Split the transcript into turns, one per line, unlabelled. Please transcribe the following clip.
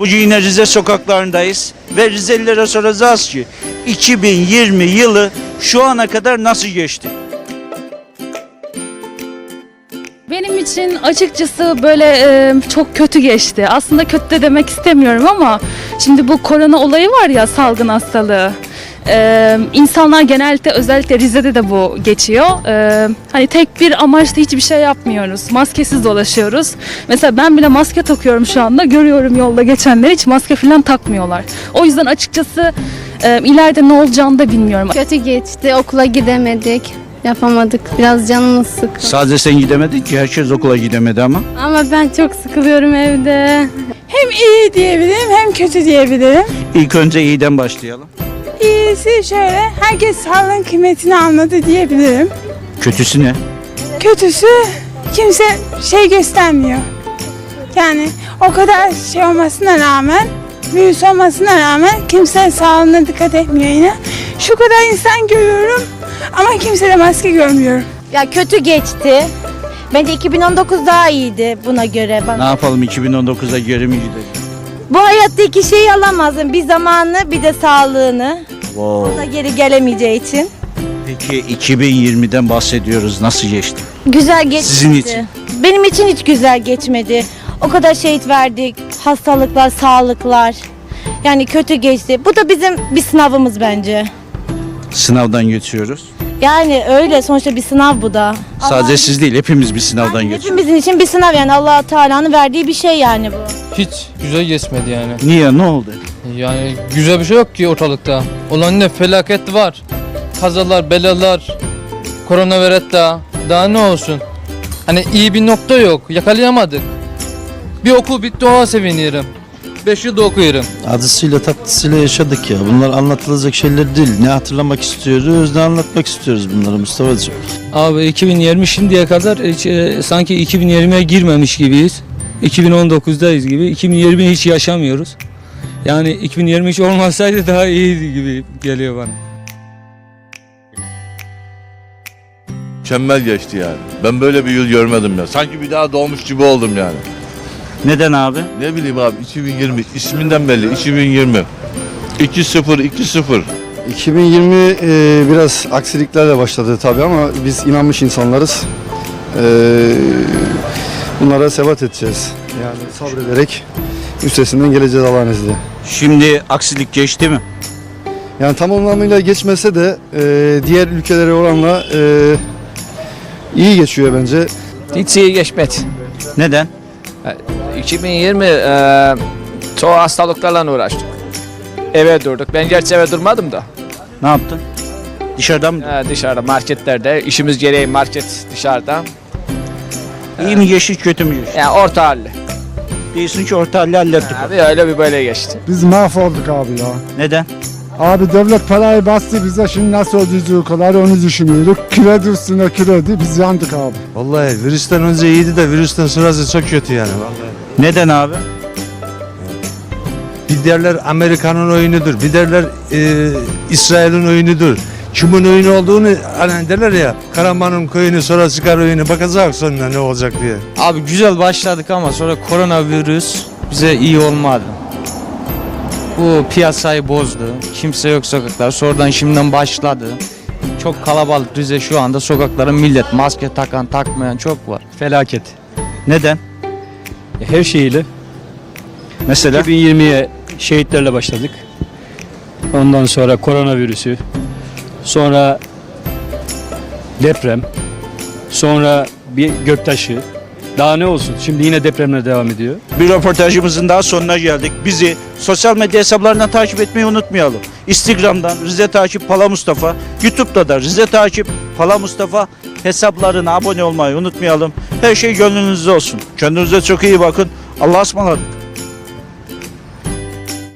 Bugün yine Rize sokaklarındayız ve Rizelilere soracağız ki 2020 yılı şu ana kadar nasıl geçti?
Benim için açıkçası böyle e, çok kötü geçti. Aslında kötü de demek istemiyorum ama şimdi bu korona olayı var ya salgın hastalığı. E, insanlar genellikle özellikle Rize'de de bu geçiyor. E, hani tek bir amaçla hiçbir şey yapmıyoruz. Maskesiz dolaşıyoruz. Mesela ben bile maske takıyorum şu anda. Görüyorum yolda geçenler hiç maske falan takmıyorlar. O yüzden açıkçası e, ileride ne olacağını da bilmiyorum.
Kötü geçti, okula gidemedik, yapamadık. Biraz canımız sıkkın.
Sadece sen gidemedin ki herkes okula gidemedi ama.
Ama ben çok sıkılıyorum evde.
Hem iyi diyebilirim hem kötü diyebilirim.
İlk önce iyiden başlayalım.
İyisi şöyle, herkes sağlığın kıymetini anladı diyebilirim.
Kötüsü ne?
Kötüsü kimse şey göstermiyor. Yani o kadar şey olmasına rağmen, virüs olmasına rağmen kimse sağlığına dikkat etmiyor yine. Şu kadar insan görüyorum ama kimse de maske görmüyorum.
Ya kötü geçti. Bence 2019 daha iyiydi buna göre.
Ne
Bana.
yapalım 2019'a geri mi gidelim?
Bu hayatta iki şeyi alamazsın. Bir zamanını bir de sağlığını. O
Wow.
da geri gelemeyeceği için.
Peki 2020'den bahsediyoruz. Nasıl geçti?
Güzel geçmedi.
Sizin için?
Benim için hiç güzel geçmedi. O kadar şehit verdik. Hastalıklar, sağlıklar. Yani kötü geçti. Bu da bizim bir sınavımız bence.
Sınavdan geçiyoruz.
Yani öyle sonuçta bir sınav bu da.
Sadece siz değil hepimiz bir sınavdan
Yani
geçiyoruz.
hepimizin için bir sınav yani allah Teala'nın verdiği bir şey yani bu.
Hiç güzel geçmedi yani.
Niye ne oldu?
Yani güzel bir şey yok ki ortalıkta. Olan ne felaket var. Kazalar, belalar, koronavirüs daha. Daha ne olsun? Hani iyi bir nokta yok. Yakalayamadık. Bir okul bitti ona sevinirim. 5 yılda okuyorum.
Acısıyla tatlısıyla yaşadık ya. Bunlar anlatılacak şeyler değil. Ne hatırlamak istiyoruz, ne anlatmak istiyoruz bunları Mustafa'cığım.
Abi 2020 şimdiye kadar hiç, e, sanki 2020'ye girmemiş gibiyiz. 2019'dayız gibi. 2020'yi hiç yaşamıyoruz. Yani 2020 hiç olmasaydı daha iyiydi gibi geliyor bana.
Mükemmel geçti yani. Ben böyle bir yıl görmedim ya. Sanki bir daha doğmuş gibi oldum yani.
Neden abi?
Ne bileyim abi 2020 isminden belli 2020. 2-0 2-0.
2020 e, biraz aksiliklerle başladı tabii ama biz inanmış insanlarız. E, bunlara sebat edeceğiz. Yani sabrederek üstesinden geleceğiz Allah'ın izniyle.
Şimdi aksilik geçti mi?
Yani tam anlamıyla geçmese de e, diğer ülkelere oranla e, iyi geçiyor bence.
Hiç iyi geçmedi.
Neden?
2020 e, çoğu hastalıklarla uğraştık. Eve durduk. Ben gerçi eve durmadım da.
Ne yaptın? Dışarıdan mı?
E, dışarıda marketlerde. işimiz gereği market dışarıda.
İyi mi geçti kötü mü geçti?
Yani orta halli.
Diyorsun ki orta halli hallettik.
Abi öyle bir böyle geçti.
Biz mahvolduk abi ya.
Neden?
Abi devlet parayı bastı bize şimdi nasıl ödeyeceği kadar onu düşünüyoruz. Kredi üstüne kredi biz yandık abi.
Vallahi virüsten önce iyiydi de virüsten sonrası çok kötü yani. Vallahi.
Neden abi?
Bir derler Amerika'nın oyunudur, bir derler e, İsrail'in oyunudur. Kimin oyunu olduğunu hani derler ya Karaman'ın köyünü sonra çıkar oyunu bakacak sonunda ne olacak diye.
Abi güzel başladık ama sonra koronavirüs bize iyi olmadı. Bu piyasayı bozdu. Kimse yok sokaklar. Sonradan şimdiden başladı. Çok kalabalık Rize şu anda sokaklara millet maske takan takmayan çok var. Felaket.
Neden?
Her şeyiyle
Mesela
2020'ye şehitlerle başladık. Ondan sonra koronavirüsü. Sonra deprem. Sonra bir göktaşı. Daha ne olsun? Şimdi yine depremler devam ediyor.
bir röportajımızın daha sonuna geldik. Bizi sosyal medya hesaplarından takip etmeyi unutmayalım. Instagram'dan Rize Takip Pala Mustafa, YouTube'da da Rize Takip Pala Mustafa hesaplarına abone olmayı unutmayalım. Her şey gönlünüzde olsun. Kendinize çok iyi bakın. Allah'a ısmarladık.